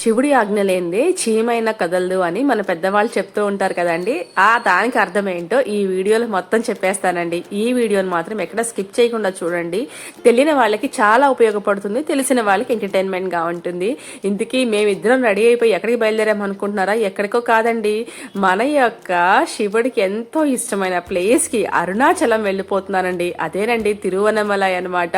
శివుడి ఆజ్ఞ లేనిదే చీమైనా కదలదు అని మన పెద్దవాళ్ళు చెప్తూ ఉంటారు కదండి. ఆ దానికి అర్థం ఏంటో ఈ వీడియోలో మొత్తం చెప్పేస్తానండి. ఈ వీడియోని మాత్రం ఎక్కడ స్కిప్ చేయకుండా చూడండి. తెలియని వాళ్ళకి చాలా ఉపయోగపడుతుంది తెలిసిన వాళ్ళకి ఎంటర్టైన్మెంట్గా ఉంటుంది. ఇంతకీ మేమిద్దరం రెడీ అయిపోయి ఎక్కడికి బయలుదేరాం అనుకుంటున్నారా? ఎక్కడికో కాదండి. మన యొక్క శివుడికి ఎంతో ఇష్టమైన ప్లేస్కి అరుణాచలం వెళ్ళిపోతున్నానండి. అదేనండి తిరువనమలై అనమాట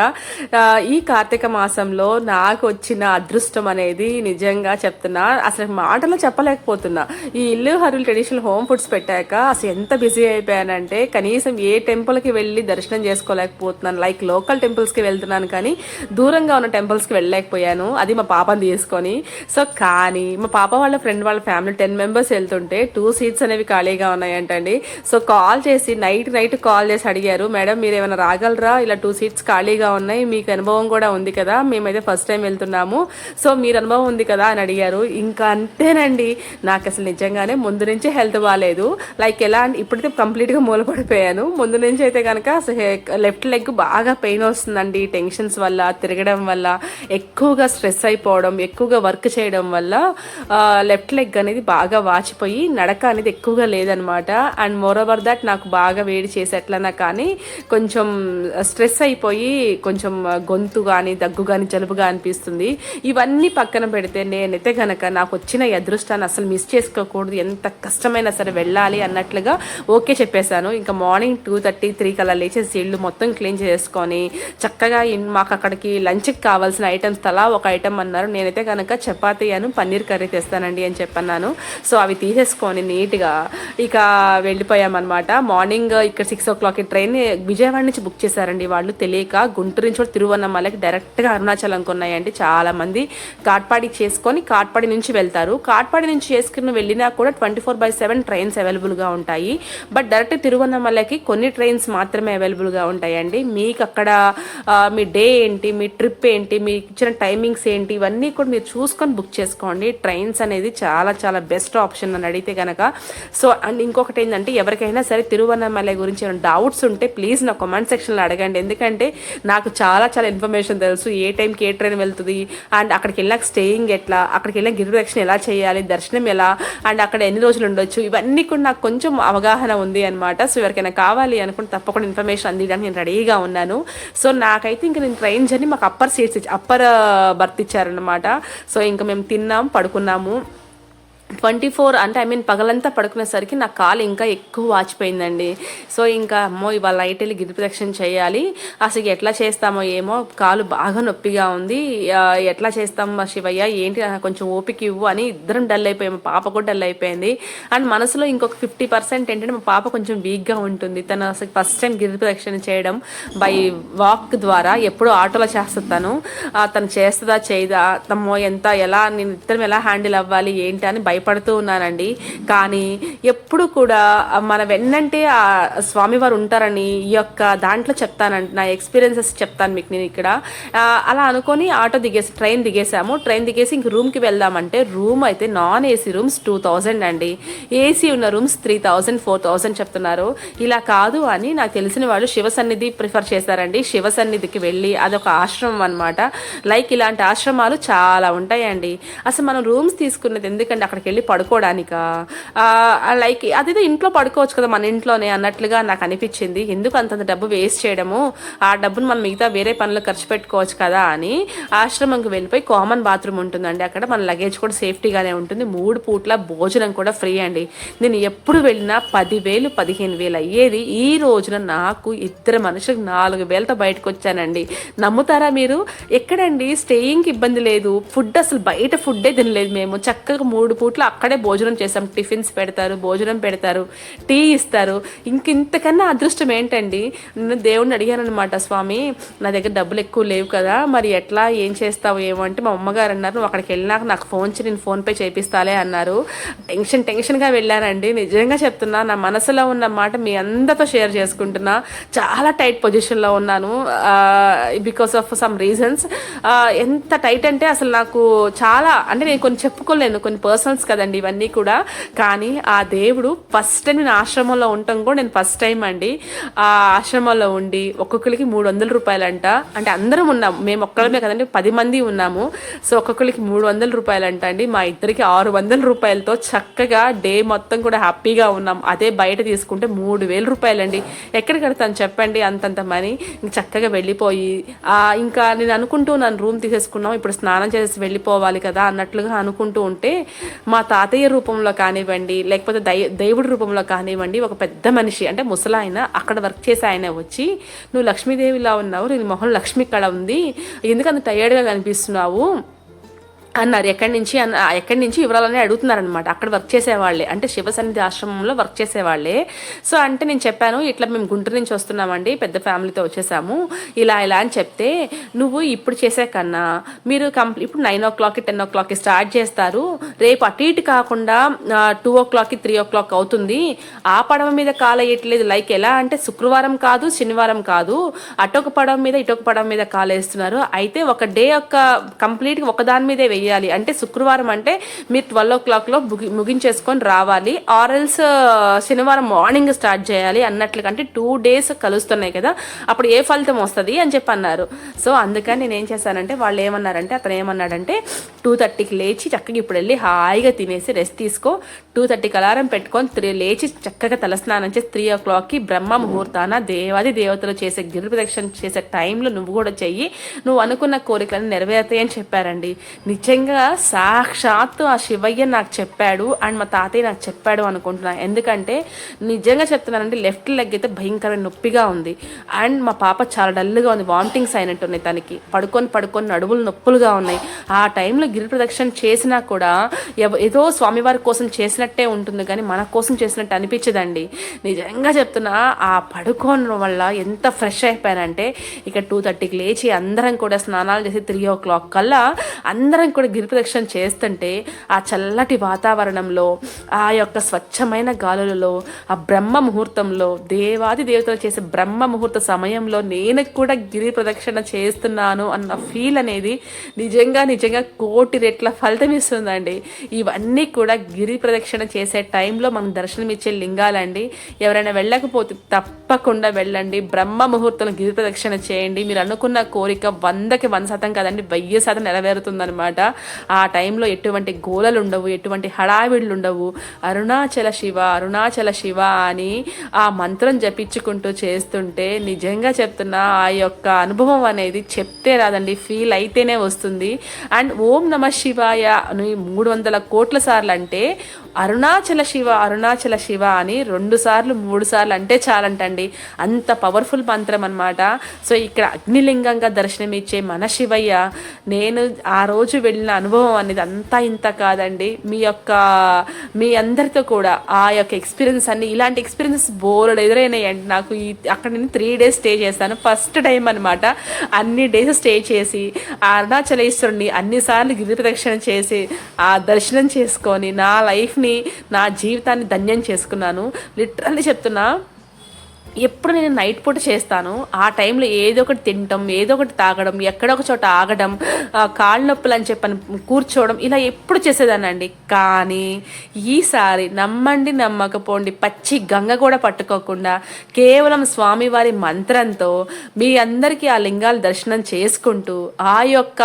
ఈ కార్తీక మాసంలో నాకు వచ్చిన అదృష్టం అనేది నిజంగా చెప్తున్నా అసలు మాటలో చెప్పలేకపోతున్నా. ఈ ఇల్లు హరుల్ ట్రెడిషనల్ హోమ్ ఫుడ్స్ పెట్టాక అసలు ఎంత బిజీ అయిపోయానంటే కనీసం ఏ టెంపుల్కి వెళ్ళి దర్శనం చేసుకోలేకపోతున్నాను. లైక్ లోకల్ టెంపుల్స్కి వెళ్తున్నాను కానీ దూరంగా ఉన్న టెంపుల్స్కి వెళ్ళలేకపోయాను. అది మా పాపని తీసుకొని. సో కానీ మా పాప వాళ్ళ ఫ్రెండ్ వాళ్ళ ఫ్యామిలీ టెన్ మెంబర్స్ వెళ్తుంటే టూ సీట్స్ అనేవి ఖాళీగా ఉన్నాయంటండి. సో కాల్ చేసి నైట్ నైట్ కాల్ చేసి అడిగారు మేడం మీరు ఏమైనా రాగలరా? ఇలా టూ సీట్స్ ఖాళీగా ఉన్నాయి. మీకు అనుభవం కూడా ఉంది కదా. మేమైతే ఫస్ట్ టైం వెళ్తున్నాము. సో మీరు అనుభవం ఉంది కదా అని అడిగారు. ఇంకా అంతేనండి. నాకు అసలు నిజంగానే ముందు నుంచి హెల్త్ బాగాలేదు లైక్ ఎలా అంటే ఇప్పుడైతే కంప్లీట్గా మూలపడిపోయాను ముందు నుంచి అయితే కనుక లెఫ్ట్ లెగ్ బాగా పెయిన్ వస్తుందండి. టెన్షన్స్ వల్ల తిరగడం వల్ల ఎక్కువగా స్ట్రెస్ అయిపోవడం ఎక్కువగా వర్క్ చేయడం వల్ల లెఫ్ట్ లెగ్ అనేది బాగా వాచిపోయి నడక అనేది ఎక్కువగా లేదనమాట. అండ్ మోర్ ఓవర్ దట్ నాకు బాగా వేడి చేసేట్లన్నా కానీ కొంచెం స్ట్రెస్ అయిపోయి కొంచెం గొంతు కానీ దగ్గు కానీ జలుబుగా అనిపిస్తుంది. ఇవన్నీ పక్కన పెడితే నేను నేనైతే గనక నాకు వచ్చిన ఈ అదృష్టాన్ని అసలు మిస్ చేసుకోకూడదు ఎంత కష్టమైనా సరే వెళ్ళాలి అన్నట్లుగా ఓకే చెప్పేశాను. ఇంకా మార్నింగ్ టూ థర్టీ త్రీ కల్లా లేచేసి ఇల్లు మొత్తం క్లీన్ చేసుకొని చక్కగా మాకు అక్కడికి లంచ్కి కావాల్సిన ఐటమ్స్ తలా ఒక ఐటమ్ అన్నారు. నేనైతే కనుక చపాతీ అను పన్నీర్ కర్రీ తెస్తానండి అని చెప్పన్నాను. సో అవి తీసేసుకొని నీట్గా ఇక వెళ్ళిపోయామన్నమాట. మార్నింగ్ ఇక్కడ six o'clock train Vijayawada నుంచి బుక్ చేశారండి వాళ్ళు. తెలియక గుంటూరు నుంచి కూడా తిరువన్నమలకి డైరెక్ట్గా అరుణాచలంకి ఉన్నాయండి చాలామంది. మంది చేసుకొని తీసుకొని కాట్పాడి నుంచి వెళ్తారు. కాట్పాడి నుంచి చేసుకుని వెళ్ళినా కూడా twenty four by seven trains అవైలబుల్గా ఉంటాయి. బట్ డైరెక్ట్ తిరువన్నమలకి కొన్ని ట్రైన్స్ మాత్రమే అవైలబుల్గా ఉంటాయండి. మీకు అక్కడ మీ డే ఏంటి మీ ట్రిప్ ఏంటి మీకు ఇచ్చిన టైమింగ్స్ ఏంటి ఇవన్నీ కూడా మీరు చూసుకొని బుక్ చేసుకోండి. ట్రైన్స్ అనేది చాలా చాలా బెస్ట్ ఆప్షన్ అని అడిగితే కనుక సో అండ్ ఇంకొకటి ఏంటంటే ఎవరికైనా సరే తిరువన్నమలై గురించి ఏమైనా డౌట్స్ ఉంటే ప్లీజ్ నా కామెంట్ సెక్షన్లో అడగండి. ఎందుకంటే నాకు చాలా చాలా ఇన్ఫర్మేషన్ తెలుసు. ఏ టైంకి ఏ ట్రైన్ వెళ్తుంది? అండ్ అక్కడికి వెళ్ళాక స్టేయింగ్ ఎట్లా? అక్కడికి వెళ్ళిన గిరిప్రదక్షిణ ఎలా చేయాలి దర్శనం ఎలా అండ్ అక్కడ ఎన్ని రోజులు ఉండొచ్చు ఇవన్నీ కూడా నాకు కొంచెం అవగాహన ఉంది అనమాట సో ఎవరికైనా కావాలి అనుకుంటే తప్పకుండా ఇన్ఫర్మేషన్ అందించడానికి నేను రెడీగా ఉన్నాను. సో నాకైతే ఇంకా నేను ట్రైన్ జర్నీ మాకు అప్పర్ సీట్స్ అప్పర్ బర్త్ ఇచ్చారనమాట సో ఇంకా మేము తిన్నాం పడుకున్నాము. ట్వంటీ ఫోర్ అంటే ఐ మీన్ పగలంతా పడుకునేసరికి నా కాలు ఇంకా ఎక్కువ వాచిపోయిందండి. సో ఇంకా అమ్మో ఇవాళ నైట్ వెళ్ళి గిరి ప్రదక్షిణ చేయాలి. అసలు ఎట్లా చేస్తామో ఏమో కాలు బాగా నొప్పిగా ఉంది. ఎట్లా చేస్తాం శివయ్య? ఏంటి? కొంచెం ఓపిక ఇవ్వు అని ఇద్దరం డల్ అయిపోయాము పాప కూడా డల్ అయిపోయింది. అండ్ మనసులో ఇంకొక ఫిఫ్టీ పర్సెంట్ ఏంటంటే మా పాప కొంచెం వీక్గా ఉంటుంది. తను అసలు ఫస్ట్ టైం గిరి ప్రదక్షిణ చేయడం బై వాక్ ద్వారా ఎప్పుడూ ఆటోలో చేస్తాను తను. చేస్తుందా చేయదా తమ్మో ఎంత ఎలా నేను ఇద్దరం ఎలా హ్యాండిల్ అవ్వాలి ఏంటి అని భయపడుతూ ఉన్నానండి. కానీ ఎప్పుడు కూడా మన వెన్నంటే ఆ స్వామివారు ఉంటారని ఈ యొక్క దాంట్లో చెప్తానండి. నా ఎక్స్పీరియన్సెస్ చెప్తాను మీకు నేను ఇక్కడ. అలా అనుకొని ఆటో దిగేసి ట్రైన్ దిగేసాము. ట్రైన్ దిగేసి ఇంక రూమ్కి వెళ్దామంటే రూమ్ అయితే non AC rooms two thousand అండి. ఏసీ ఉన్న rooms three thousand four thousand చెప్తున్నారు. ఇలా కాదు అని నాకు తెలిసిన వాళ్ళు శివ సన్నిధి ప్రిఫర్ చేశారండి. శివ సన్నిధికి వెళ్ళి అదొక ఆశ్రమం అనమాట లైక్ ఇలాంటి ఆశ్రమాలు చాలా ఉంటాయండి. అసలు మనం రూమ్స్ తీసుకున్నది ఎందుకంటే అక్కడికి వెళ్ళి పడుకోవడానికా లైక్ అదేదో ఇంట్లో పడుకోవచ్చు కదా మన ఇంట్లోనే అన్నట్లుగా నాకు అనిపించింది. ఎందుకు అంతంత డబ్బు వేస్ట్ చేయడము? ఆ డబ్బును మనం మిగతా వేరే పనులు ఖర్చు పెట్టుకోవచ్చు కదా అని ఆశ్రమంకి వెళ్ళిపోయి కామన్ బాత్రూమ్ ఉంటుందండి. అక్కడ మన లగేజ్ కూడా సేఫ్టీగానే ఉంటుంది. మూడు పూట్ల భోజనం కూడా ఫ్రీ అండి. నేను ఎప్పుడు వెళ్ళినా పదివేలు పదిహేను వేలు అయ్యేది ఈ రోజున నాకు ఇద్దరు మనుషులకు నాలుగు వేలతో బయటకు వచ్చానండి. నమ్ముతారా మీరు? ఎక్కడండి? స్టేయింగ్కి ఇబ్బంది లేదు. ఫుడ్ అసలు బయట ఫుడ్డే తినలేదు మేము. చక్కగా మూడు పూట్ల అక్కడే భోజనం చేసాం టిఫిన్స్ పెడతారు భోజనం పెడతారు టీ ఇస్తారు. ఇంక ఇంతకన్నా అదృష్టం ఏంటండి? నేను దేవుడిని అడిగాను అనమాట స్వామి నా దగ్గర డబ్బులు ఎక్కువ లేవు కదా మరి ఎట్లా ఏం చేస్తావు ఏమో అంటే మా అమ్మగారు అన్నారు "నువ్వు అక్కడికి వెళ్ళినాక నాకు ఫోన్ చేసి నేను ఫోన్పే చేపిస్తాలే అన్నారు. టెన్షన్ టెన్షన్గా వెళ్ళానండి. నిజంగా చెప్తున్నా నా మనసులో ఉన్న మాట మీ అందరితో షేర్ చేసుకుంటున్నా. చాలా టైట్ పొజిషన్లో ఉన్నాను. Because of some reasons. ఎంత టైట్ అంటే అసలు నాకు చాలా అంటే నేను కొన్ని చెప్పుకోలేను కొన్ని పర్సనల్స్ కదండి ఇవన్నీ కూడా. కానీ ఆ దేవుడు ఫస్ట్ టైం నేను ఆశ్రమంలో ఉండటం కూడా నేను ఫస్ట్ టైం అండి. ఆ ఆశ్రమంలో ఉండి ఒక్కొక్కరికి మూడు వందల రూపాయలంట. అంటే అందరం ఉన్నాం. మేము ఒక్కడమే కదండి పది మంది ఉన్నాము. సో ఒక్కొక్కరికి మూడు వందల రూపాయలంట అండి. మా ఇద్దరికి ఆరు వందల రూపాయలతో చక్కగా డే మొత్తం కూడా హ్యాపీగా ఉన్నాం. అదే బయట తీసుకుంటే మూడు వేల రూపాయలండి. ఎక్కడ కడతాను చెప్పండి అంతంత మనీ. చక్కగా వెళ్ళిపోయి ఇంకా నేను అనుకుంటూ నన్ను రూమ్ తీసేసుకున్నాం. ఇప్పుడు స్నానం చేసి వెళ్ళిపోవాలి కదా అన్నట్లుగా అనుకుంటూ ఉంటే మా తాతయ్య రూపంలో కానివ్వండి లేకపోతే దై దేవుడి రూపంలో కానివ్వండి ఒక పెద్ద మనిషి అంటే ముసలాయన అక్కడ వర్క్ చేసే ఆయన వచ్చి నువ్వు లక్ష్మీదేవిలా ఉన్నావు నీ మొహం లక్ష్మి కళ ఉంది ఎందుకంత టయర్డ్గా కనిపిస్తున్నావు? అన్నారు. ఎక్కడి నుంచి అన్న ఎక్కడి నుంచి వివరాలనే అడుగుతున్నారనమాట అక్కడ వర్క్ చేసేవాళ్ళే. అంటే శివసన్నిధి ఆశ్రమంలో వర్క్ చేసేవాళ్ళే. సో అంటే నేను చెప్పాను ఇట్లా మేము గుంటూరు నుంచి వస్తున్నామండి పెద్ద ఫ్యామిలీతో వచ్చేసాము. ఇలా ఇలా అని చెప్తే నువ్వు ఇప్పుడు చేసే కన్నా మీరు కంప్లీ ఇప్పుడు నైన్ ఓ క్లాక్కి టెన్ ఓ క్లాక్కి స్టార్ట్ చేస్తారు. రేపు అటు ఇటు కాకుండా టూ ఓ క్లాక్కి త్రీ ఓ క్లాక్ అవుతుంది. ఆ పడవ మీద కాలు వేయట్లేదు. లైక్ ఎలా అంటే శుక్రవారం కాదు శనివారం కాదు. అటొక పడవ మీద ఇటొక పడవ మీద కాలు వేస్తున్నారు. అయితే ఒక డే యొక్క కంప్లీట్గా ఒకదాని మీదే వెయ్యాలి అంటే శుక్రవారం అంటే మీరు ట్వెల్వ్ ఓ క్లాక్లో ముగి ముగించేసుకొని రావాలి. ఆర్ఎల్స్ శనివారం మార్నింగ్ స్టార్ట్ చేయాలి అన్నట్లు కంటే టూ డేస్ కలుస్తున్నాయి కదా అప్పుడు ఏ ఫలితం వస్తుంది అని చెప్పి అన్నారు సో అందుకని నేను ఏం చేశానంటే వాళ్ళు ఏమన్నారంటే అతను ఏమన్నాడంటే టూ థర్టీకి లేచి చక్కగా ఇప్పుడు వెళ్ళి హాయిగా తినేసి రెస్ట్ తీసుకో. టూ థర్టీకి అలారం పెట్టుకొని త్రీ లేచి చక్కగా తలస్నానం చేసి త్రీ ఓ క్లాక్కి బ్రహ్మ ముహూర్తాన దేవాది దేవతలు చేసే గిరి ప్రదక్షిణ చేసే టైంలో నువ్వు కూడా చెయ్యి. నువ్వు అనుకున్న కోరికలను నెరవేరుతాయని చెప్పారండి. నిజంగా సాక్షాత్తు ఆ శివయ్య నాకు చెప్పాడు అండ్ మా తాతయ్య నాకు చెప్పాడు అనుకుంటున్నా. ఎందుకంటే నిజంగా చెప్తున్నానండి లెఫ్ట్ లెగ్ అయితే భయంకరమైన నొప్పిగా ఉంది. అండ్ మా పాప చాలా డల్గా ఉంది వామిటింగ్స్ అయినట్టున్నాయి తనకి. పడుకొని పడుకొని నడుములు నొప్పులుగా ఉన్నాయి. ఆ టైంలో గిరి ప్రదక్షిణ చేసినా కూడా ఎవ- ఏదో స్వామివారి కోసం చేసినట్టే ఉంటుంది కానీ మన కోసం చేసినట్టు అనిపించదండి. నిజంగా చెప్తున్నా ఆ పడుకోవడం వల్ల ఎంత ఫ్రెష్ అయిపోయానంటే ఇక టూ థర్టీకి లేచి అందరం కూడా స్నానాలు చేసి త్రీ ఓ క్లాక్ కల్లా అందరం కూడా గిరి ప్రదక్షిణ చేస్తుంటే ఆ చల్లటి వాతావరణంలో ఆ యొక్క స్వచ్ఛమైన గాలులలో ఆ బ్రహ్మ ముహూర్తంలో దేవాది దేవతలు చేసే బ్రహ్మ ముహూర్త సమయంలో నేను కూడా గిరి ప్రదక్షిణ చేస్తున్నాను అన్న ఫీల్ అనేది నిజంగా నిజంగా కోటి రెట్ల ఫలితం ఇస్తుందండి. ఇవన్నీ కూడా గిరి ప్రదక్షిణ చేసే టైంలో మనం దర్శనం ఇచ్చే లింగాలండి. ఎవరైనా వెళ్ళకపోతే తప్పకుండా వెళ్ళండి. బ్రహ్మ ముహూర్తం గిరి ప్రదక్షిణ చేయండి. మీరు అనుకున్న కోరిక వందకి వంద శాతం కదండి వెయ్యి శాతం నెరవేరుతుందనమాట ఆ టైంలో ఎటువంటి గోలలు ఉండవు ఎటువంటి హడావిడులు ఉండవు. అరుణాచల శివ అరుణాచల శివ అని ఆ మంత్రం జపించుకుంటూ చేస్తుంటే నిజంగా చెప్తున్నా ఆ యొక్క అనుభవం అనేది చెప్తే రాదండి ఫీల్ అయితేనే వస్తుంది. అండ్ ఓం నమ శివాయ అని మూడు వందల కోట్ల సార్లు అంటే అరుణాచల శివ అరుణాచల శివ అని రెండు సార్లు మూడు సార్లు అంటే చాలంటండి. అంత పవర్ఫుల్ మంత్రం అనమాట సో ఇక్కడ అగ్నిలింగంగా దర్శనం ఇచ్చే మన శివయ్య నేను ఆ రోజు వెళ్ళిన అనుభవం అనేది అంతా ఇంత కాదండి. మీ యొక్క మీ అందరితో కూడా ఆ యొక్క ఎక్స్పీరియన్స్ అన్ని ఇలాంటి ఎక్స్పీరియన్స్ బోర్డు ఎదురైనాయండి. నాకు ఈ అక్కడ నేను త్రీ డేస్ స్టే చేస్తాను ఫస్ట్ టైం అనమాట అన్ని డేస్ స్టే చేసి ఆ అరుణాచలేశ్వరుణ్ణి అన్నిసార్లు గిరి ప్రదక్షిణ చేసి ఆ దర్శనం చేసుకొని నా లైఫ్ లైఫ్ని నా జీవితాన్ని ధన్యం చేసుకున్నాను. లిటరల్లీ చెప్తున్నా ఎప్పుడు నేను నైట్ పూట చేస్తాను ఆ టైంలో ఏదో ఒకటి తినటం ఏదో ఒకటి తాగడం ఎక్కడో ఒక చోట ఆగడం ఆ, కాళ్ళ నొప్పులు అని చెప్పని కూర్చోవడం ఇలా ఎప్పుడు చేసేదానండి కానీ ఈసారి నమ్మండి నమ్మకపోండి పచ్చి గంగ కూడా పట్టుకోకుండా కేవలం స్వామివారి మంత్రంతో మీ అందరికీ ఆ లింగాల దర్శనం చేసుకుంటూ ఆ యొక్క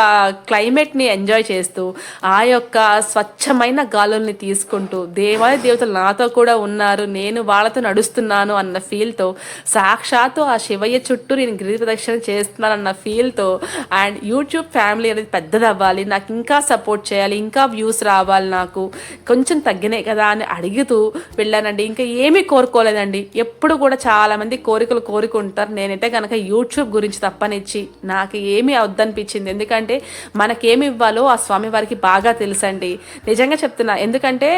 క్లైమేట్ని ఎంజాయ్ చేస్తూ ఆ యొక్క స్వచ్ఛమైన గాలుల్ని తీసుకుంటూ దేవాలయ దేవతలు నాతో కూడా ఉన్నారు నేను వాళ్ళతో నడుస్తున్నాను అన్న ఫీల్తో సాక్షాత్తు ఆ శివయ్య చుట్టూ నేను గిరి ప్రదక్షిణ చేస్తున్నానన్న ఫీల్తో అండ్ యూట్యూబ్ ఫ్యామిలీ అనేది పెద్దది అవ్వాలి నాకు ఇంకా సపోర్ట్ చేయాలి ఇంకా వ్యూస్ రావాలి నాకు. కొంచెం తగ్గినాయి కదా అని అడుగుతూ వెళ్ళానండి. ఇంకా ఏమీ కోరుకోలేదండి. ఎప్పుడు కూడా చాలామంది కోరికలు కోరుకుంటారు. నేనైతే కనుక యూట్యూబ్ గురించి తప్పనిచ్చి నాకు ఏమీ వద్దనిపించింది. ఎందుకంటే మనకేమి ఇవ్వాలో ఆ స్వామి వారికి బాగా తెలుసండి. నిజంగా చెప్తున్నా ఎందుకంటే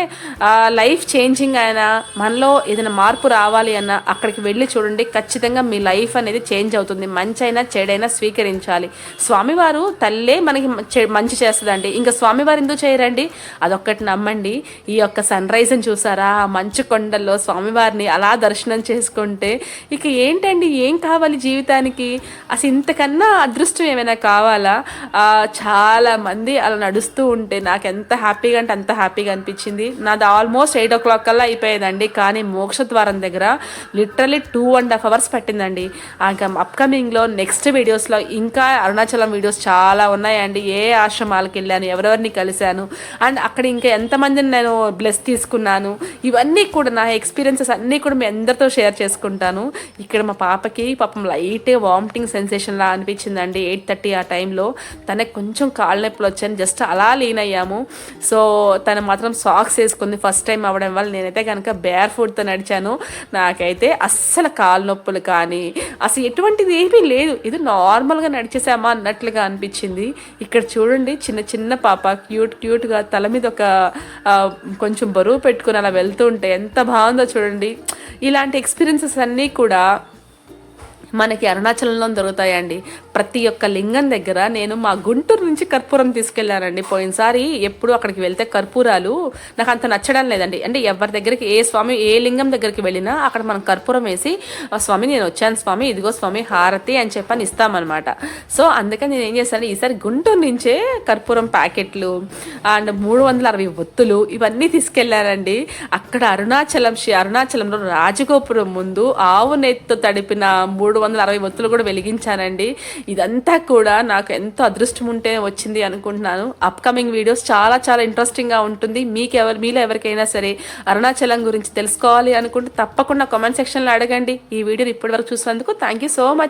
లైఫ్ చేంజింగ్ అయినా మనలో ఏదైనా మార్పు రావాలి అన్న అక్కడికి వెళ్ళి వీడియోని చూడండి ఖచ్చితంగా మీ లైఫ్ అనేది చేంజ్ అవుతుంది. మంచి అయినా చెడైనా స్వీకరించాలి. స్వామివారు తల్లే మనకి చె- మంచి చేస్తుందండి. ఇంకా స్వామివారు ఎందుకు చేయరండి? అదొక్కటి నమ్మండి. ఈ యొక్క సన్ రైజ్ని చూసారా? మంచు కొండల్లో స్వామివారిని అలా దర్శనం చేసుకుంటే ఇక ఏంటండి? ఏం కావాలి జీవితానికి? అసలు ఇంతకన్నా అదృష్టం ఏమైనా కావాలా? చాలా మంది అలా నడుస్తూ ఉంటే నాకు ఎంత హ్యాపీగా అంటే అంత హ్యాపీగా అనిపించింది. నాది ఆల్మోస్ట్ ఎయిట్ ఓ క్లాక్ కల్లా అయిపోయేదండి. కానీ మోక్ష ద్వారం దగ్గర literally two and half hours పట్టిందండి. ఇంకా అప్కమింగ్లో నెక్స్ట్ వీడియోస్లో ఇంకా అరుణాచలం వీడియోస్ చాలా ఉన్నాయండి. ఏ ఆశ్రమాలకు వెళ్ళాను ఎవరెవరిని కలిశాను అండ్ అక్కడ ఇంకా ఎంతమందిని నేను బ్లెస్ తీసుకున్నాను. ఇవన్నీ కూడా నా ఎక్స్పీరియన్సెస్ అన్నీ కూడా మీ అందరితో షేర్ చేసుకుంటాను. ఇక్కడ మా పాపకి పాపం లైట్ వామిటింగ్ సెన్సేషన్ లా అనిపించిందండి. ఎయిట్ థర్టీ ఆ టైంలో తనకు కొంచెం కాళ్ళ నొప్పులు వచ్చాను జస్ట్ అలా లీన్ అయ్యాము. సో తను మాత్రం సాక్స్ వేసుకుంది ఫస్ట్ టైం అవ్వడం వల్ల నేనైతే కనుక బేర్ ఫుడ్తో నడిచాను. నాకైతే అస్సలు కాళ్ళ నొప్పులు కానీ అసలు ఎటువంటిది ఏమీ లేదు. ఇది నార్మల్గా నడిచేసామా అన్నట్లుగా అనిపించింది. ఇక్కడ చూడండి చిన్న చిన్న పాప క్యూట్ క్యూట్గా తల మీద ఒక కొంచెం బరువు పెట్టుకుని అలా వెళ్తూ ఉంటే ఎంత బాగుందో చూడండి. ఇలాంటి ఎక్స్పీరియన్సెస్ అన్నీ కూడా మనకి అరుణాచలంలో దొరుకుతాయండి. ప్రతి ఒక్క లింగం దగ్గర నేను మా గుంటూరు నుంచి కర్పూరం తీసుకెళ్ళానండి. పోయినసారి ఎప్పుడు అక్కడికి వెళ్తే కర్పూరాలు నాకు అంత నచ్చడం లేదండి. అంటే ఎవరి దగ్గరికి ఏ స్వామి ఏ లింగం దగ్గరికి వెళ్ళినా అక్కడ మనం కర్పూరం వేసి "ఆ, స్వామి నేను వచ్చాను స్వామి ఇదిగో స్వామి హారతి అని చెప్పని ఇస్తామన్నమాట. సో అందుకని నేను ఏం చేశాను ఈసారి గుంటూరు నుంచే కర్పూరం ప్యాకెట్లు అండ్ మూడు వందల అరవై ఒత్తులు ఇవన్నీ తీసుకెళ్ళానండి. అక్కడ అరుణాచలం శ్రీ అరుణాచలంలో రాజగోపురం ముందు ఆవు నెత్తో తడిపిన మూడు మూడు వందల అరవై ఒత్తులు కూడా వెలిగించానండి. ఇదంతా కూడా నాకు ఎంతో అదృష్టం ఉంటే వచ్చింది అనుకుంటున్నాను. అప్కమింగ్ వీడియోస్ చాలా చాలా ఇంట్రెస్టింగ్గా ఉంటుంది. మీకు ఎవరు మీలో ఎవరికైనా సరే అరుణాచలం గురించి తెలుసుకోవాలి అనుకుంటే తప్పకుండా కామెంట్ సెక్షన్లో అడగండి. ఈ వీడియోని ఇప్పటివరకు చూసినందుకు థ్యాంక్ యూ సో మచ్